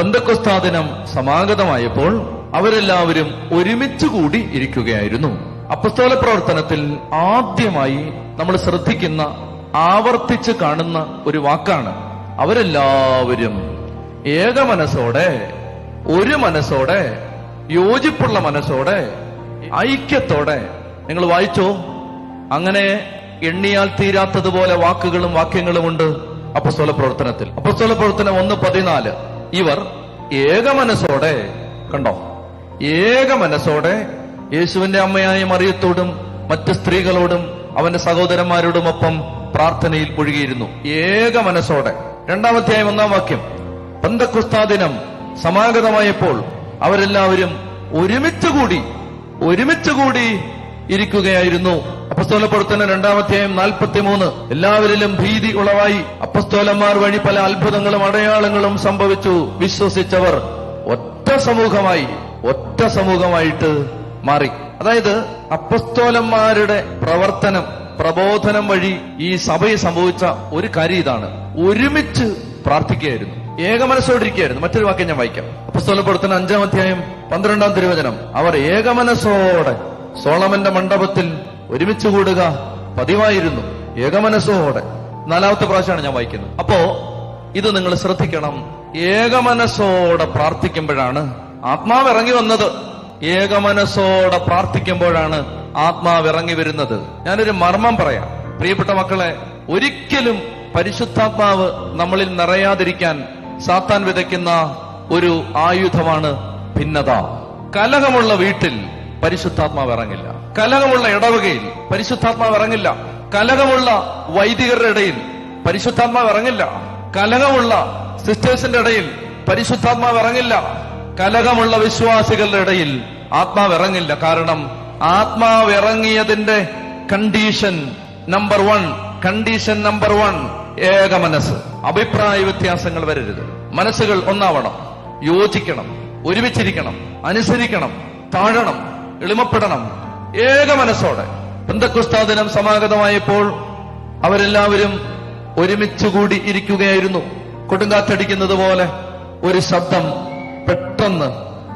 പന്തക്കൊസ്താദിനം സമാഗതമായപ്പോൾ അവരെല്ലാവരും ഒരുമിച്ച് കൂടി ഇരിക്കുകയായിരുന്നു. അപ്പസ്തോല പ്രവർത്തനത്തിൽ ആദ്യമായി നമ്മൾ ശ്രദ്ധിക്കുന്ന ആവർത്തിച്ച് കാണുന്ന ഒരു വാക്കാണ്. അവരെല്ലാവരും ഏക മനസ്സോടെ ഒരു മനസ്സോടെ യോജിപ്പുള്ള മനസ്സോടെ ഐക്യത്തോടെ. നിങ്ങൾ വായിച്ചോ? അങ്ങനെ എണ്ണിയാൽ തീരാത്തതുപോലെ വാക്കുകളും വാക്യങ്ങളും ഉണ്ട് അപ്പസ്തോല പ്രവർത്തനത്തിൽ. അപ്പസ്തോല പ്രവർത്തനം ഒന്ന് പതിനാല്. ഇവർ ഏക മനസ്സോടെ കണ്ടോ? ഏക മനസ്സോടെ യേശുവിന്റെ അമ്മയായ മറിയത്തോടും മറ്റ് സ്ത്രീകളോടും അവന്റെ സഹോദരന്മാരോടുമൊപ്പം പ്രാർത്ഥനയിൽ മുഴുകിയിരുന്നു. ഏക മനസ്സോടെ. രണ്ടാമത്തെ ഒന്നാം വാക്യം. പന്തക്കുസ്താദിനം സമാഗതമായപ്പോൾ അവരെല്ലാവരും ഒരുമിച്ച് കൂടി ഒരുമിച്ച് കൂടി ഇരിക്കുകയായിരുന്നു. അപ്പസ്തോല പ്രവർത്തനം രണ്ടാമധ്യായം നാൽപ്പത്തി മൂന്ന് എല്ലാവരിലും ഭീതി ഉളവായി അപ്പസ്തോലന്മാർ വഴി പല അത്ഭുതങ്ങളും അടയാളങ്ങളും സംഭവിച്ചു. വിശ്വസിച്ചവർ ഒറ്റ സമൂഹമായി ഒറ്റ സമൂഹമായിട്ട് മാറി. അതായത് അപ്പസ്തോലന്മാരുടെ പ്രവർത്തനം പ്രബോധനം വഴി ഈ സഭയിൽ സംഭവിച്ച ഒരു കാര്യം ഇതാണ്. ഒരുമിച്ച് പ്രാർത്ഥിക്കുകയായിരുന്നു. ഏകമനസ്സോടിരിക്കുകയായിരുന്നു. മറ്റൊരു വാക്യം ഞാൻ വായിക്കാം. അപ്പസ്തോലപ്പെടുത്തുന്ന അഞ്ചാം അധ്യായം പന്ത്രണ്ടാം തിരുവചനം. അവർ ഏകമനസ്സോടെ സോളമന്റെ മണ്ഡപത്തിൽ ഒരുമിച്ച് കൂടുക പതിവായിരുന്നു. ഏകമനസ്സോടെ. നാലാമത്തെ പ്രാവശ്യമാണ് ഞാൻ വായിക്കുന്നത്. അപ്പോ ഇത് നിങ്ങൾ ശ്രദ്ധിക്കണം. ഏകമനസ്സോടെ പ്രാർത്ഥിക്കുമ്പോഴാണ് ആത്മാവ് ഇറങ്ങി വന്നത്. ഏകമനസ്സോടെ പ്രാർത്ഥിക്കുമ്പോഴാണ് ആത്മാവ് ഇറങ്ങി വരുന്നത്. ഞാനൊരു മർമ്മം പറയാം. പ്രിയപ്പെട്ട മക്കളെ ഒരിക്കലും പരിശുദ്ധാത്മാവ് നമ്മളിൽ നിറയാതിരിക്കാൻ സാത്താൻ വിതയ്ക്കുന്ന ഒരു ആയുധമാണ് ഭിന്നത. കലഹമുള്ള വീട്ടിൽ പരിശുദ്ധാത്മാവ് ഇറങ്ങില്ല. കലകമുള്ള ഇടവകയിൽ പരിശുദ്ധാത്മാവ് ഇറങ്ങില്ല. കലകമുള്ള വൈദികരുടെ ഇടയിൽ പരിശുദ്ധാത്മാവ് ഇറങ്ങില്ല. കലകമുള്ള സിസ്റ്റേഴ്സിന്റെ ഇടയിൽ പരിശുദ്ധാത്മാവ് ഇറങ്ങില്ല. കലകമുള്ള വിശ്വാസികളുടെ ഇടയിൽ ആത്മാവ് ഇറങ്ങില്ല. കാരണം ആത്മാവ് ഇറങ്ങിയതിന്റെ condition number one condition number one ഏക മനസ്സ്. അഭിപ്രായ വ്യത്യാസങ്ങൾ വരരുത്. മനസ്സുകൾ ഒന്നാവണം. യോജിക്കണം. ഒരുമിച്ചിരിക്കണം. അനുസരിക്കണം. താഴണം. എളിമപ്പെടണം. ഏക മനസ്സോടെ. ബന്ധക്കുസ്താദിനം സമാഗതമായപ്പോൾ അവരെല്ലാവരും ഒരുമിച്ച് കൂടി ഇരിക്കുകയായിരുന്നു. കൊടുങ്കാറ്റടിക്കുന്നത് പോലെ ഒരു ശബ്ദം പെട്ടെന്ന്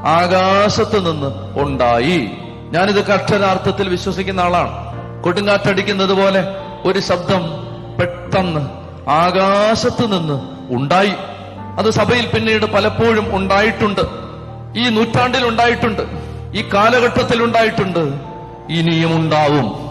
ആകാശത്ത് നിന്ന് ഉണ്ടായി. ഞാനിത് കർഷനാർത്ഥത്തിൽ വിശ്വസിക്കുന്ന ആളാണ്. കൊടുങ്കാറ്റടിക്കുന്നത് പോലെ ഒരു ശബ്ദം പെട്ടെന്ന് ആകാശത്ത് നിന്ന് ഉണ്ടായി. അത് സഭയിൽ പിന്നീട് പലപ്പോഴും ഉണ്ടായിട്ടുണ്ട്. ഈ നൂറ്റാണ്ടിൽ ഉണ്ടായിട്ടുണ്ട്. ഈ കാലഘട്ടത്തിൽ ഉണ്ടായിട്ടുണ്ട് ഇനിയും ഉണ്ടാവും.